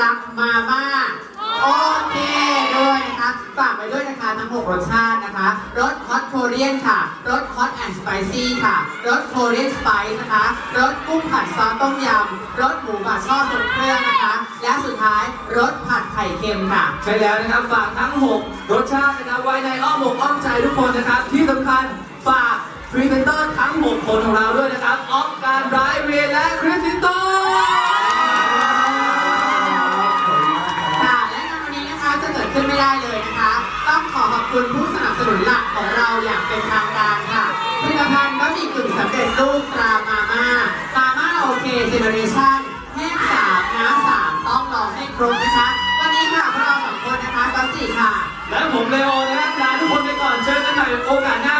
รักมาม่าโอเคด้วยนะคะฝากไปด้วยนะคะทั้ง6รสชาตินะคะรสฮอตโคเรียนค่ะรสฮอตแอนด์สไปซี่ค่ะรสโคเรียนสไปซ์นะคะรสกุ้งผัดซอสต้มยำรสหมูผัดซอสสุงเครื่องนะคะ และสุดท้ายรสผัดไข่เค็มค่ะ ใช่แล้วนะครับฝากทั้ง 6 รสชาตินะครับไว้ในอ้อมอกอ้อมใจทุกคนนะครับ ที่สำคัญฝากพรีเซนเตอร์ทั้ง 6 คนของเราด้วยนะครับออฟการไรเวและคริสติโต ไม่ได้เลยนะคะ ต้องขอขอบคุณผู้สนับสนุนหลักของเราอย่างเป็นทางการค่ะผลิตภัณฑ์บะหมี่กึ่งสำเร็จรูปตรามาม่ามาม่าโอเคเจเนอเรชั่นแห้งสามน้ำสามต้องลองให้ครบนะคะ วันนี้ค่ะพวกเราสองคนนะคะก็สี่ค่ะ และผมเลโอนะครับลาทุกคนไปก่อนเจอกันใหม่โอกาสหน้า